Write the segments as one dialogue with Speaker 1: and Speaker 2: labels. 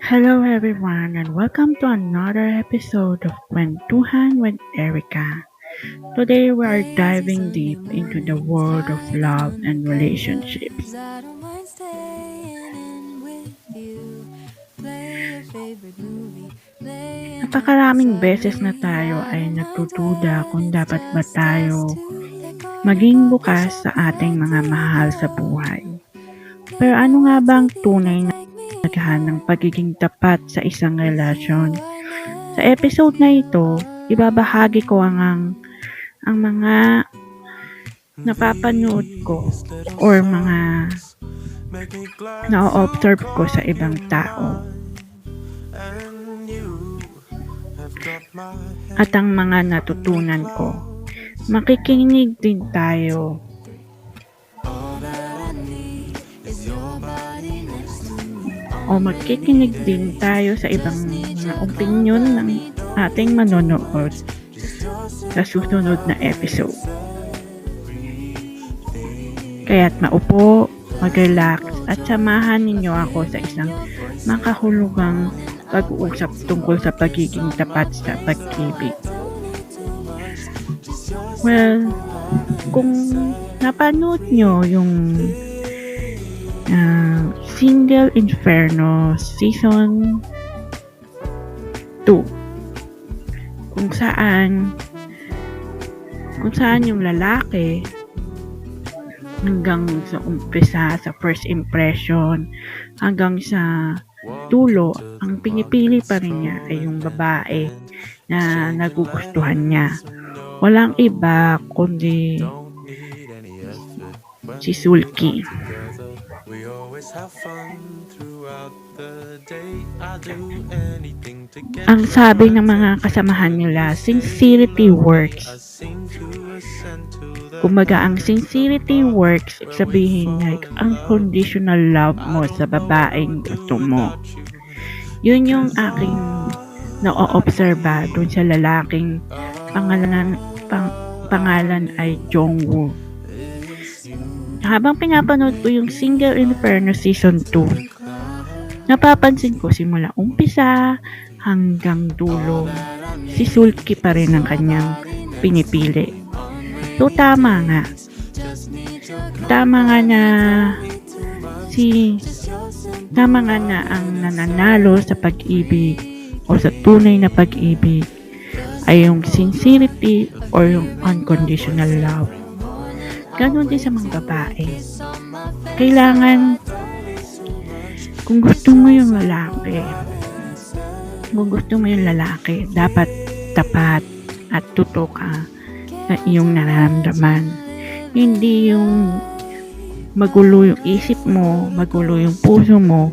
Speaker 1: Hello everyone and welcome to another episode of Kwentuhan with Erica. Today we are diving deep into the world of love and relationships. Napakaraming beses na tayo ay nagtutuda kung dapat ba tayo maging bukas sa ating mga mahal sa buhay. Pero ano nga ba ang tunay na naghahan ng pagiging tapat sa isang relasyon. Sa episode na ito, ibabahagi ko ang ang, ang mga napapanood ko or mga na-observe ko sa ibang tao. At ang mga natutunan ko. Makikinig din tayo o magkikinig din tayo sa ibang mga opinion ng ating manonood sa susunod na episode. Kaya't maupo, mag-relax at samahan ninyo ako sa isang makahulugang pag-uusap tungkol sa pagiging tapat sa pag-ibig. Well, kung napanood nyo yung uh, Single Inferno Season 2 kung saan kung saan yung lalaki hanggang sa umpisa sa first impression hanggang sa dulo ang pinipili pa rin niya ay yung babae na nagugustuhan niya. Walang iba kundi si Sulki ang sabi ng mga kasamahan nila, sincerity works. Kumaga, ang sincerity works, sabihin like, unconditional love mo sa babaeng gusto mo. Yun yung aking na-obserba dun sa lalaking pangalan, pang, pangalan ay Jongwoo habang pinapanood ko yung Single Inferno Season 2, napapansin ko simula umpisa hanggang dulo, si Sulki pa rin ang kanyang pinipili. So, tama nga. Tama nga na si tama nga na ang nananalo sa pag-ibig o sa tunay na pag-ibig ay yung sincerity or yung unconditional love. Ganon din sa mga babae. Kailangan, kung gusto mo yung lalaki, kung gusto mo yung lalaki, dapat tapat at totoo ka sa iyong nararamdaman. Hindi yung magulo yung isip mo, magulo yung puso mo,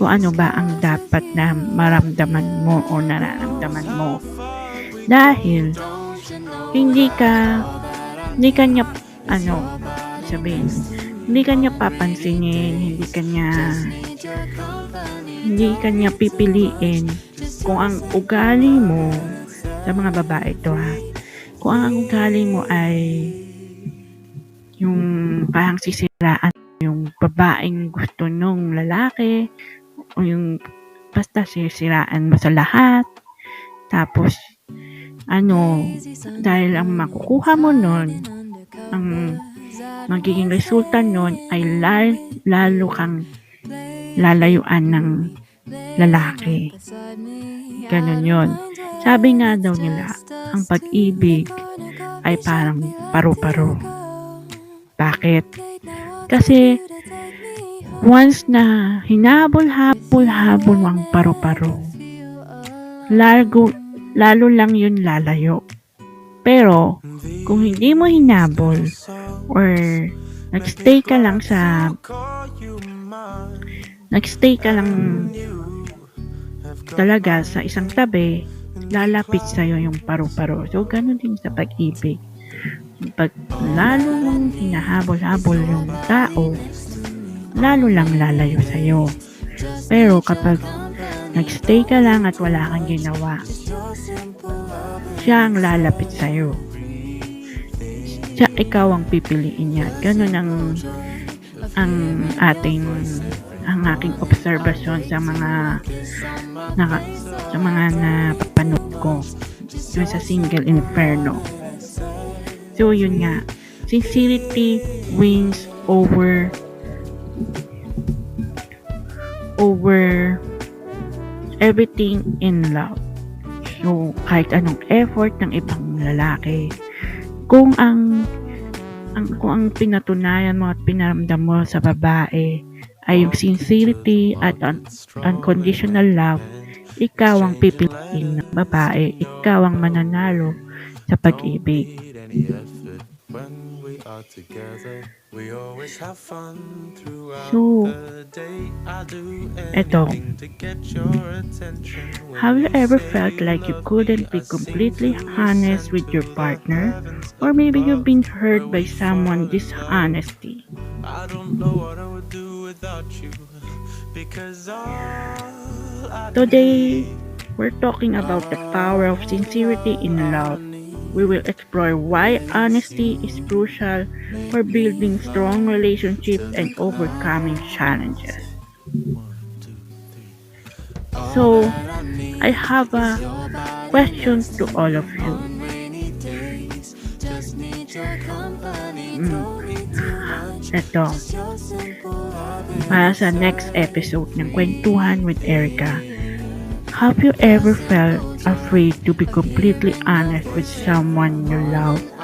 Speaker 1: kung ano ba ang dapat na maramdaman mo o nararamdaman mo. Dahil, hindi ka, hindi ka niya ano, sabihin, hindi kanya papansinin, hindi kanya hindi kanya pipiliin kung ang ugali mo sa mga babae to ha kung ang ugali mo ay yung parang sisiraan yung babaeng gusto nung lalaki o yung basta sisiraan mo sa lahat tapos ano dahil ang makukuha mo nun ang magiging resulta nun ay lal, lalo kang lalayuan ng lalaki. Ganon yon. Sabi nga daw nila, ang pag-ibig ay parang paru-paro. Bakit? Kasi once na hinabol-habol-habol ang paru-paro, lalo, lalo lang yun lalayo. Pero, kung hindi mo hinabol or nagstay ka lang sa nagstay ka lang talaga sa isang tabi, lalapit sa'yo yung paru-paro. So, ganun din sa pag-ibig. Pag lalo mong hinahabol-habol yung tao, lalo lang lalayo sa'yo. Pero kapag nagstay ka lang at wala kang ginawa, siya ang lalapit sa'yo. Siya, ikaw ang pipiliin niya. Ganun ang ang ating ang aking obserbasyon sa mga naka, sa mga napapanood ko dun sa single Inferno. So yun nga, sincerity wins over over everything in love. So, kahit anong effort ng ibang lalaki, kung ang ang kung ang pinatunayan mo at pinaramdam mo sa babae ay yung sincerity at un- unconditional love, ikaw ang pipiliin ng babae, ikaw ang mananalo sa pag-ibig.
Speaker 2: When we are together, we always have fun throughout
Speaker 1: So,
Speaker 2: the day. I do anything to get your attention.
Speaker 1: Have you ever felt like you couldn't be
Speaker 2: me, I seem
Speaker 1: completely honest with your partner? Or maybe you've been hurt by someone dishonesty.
Speaker 2: I don't know what I would do without you. Because
Speaker 1: Today, we're talking about the power of sincerity in love. We will explore why honesty is crucial for building strong relationships and overcoming challenges. So, I have a question to all of you. Mm. Ito, para sa next episode ng Kwentuhan with Erica, have you ever felt afraid to be completely honest with someone you love?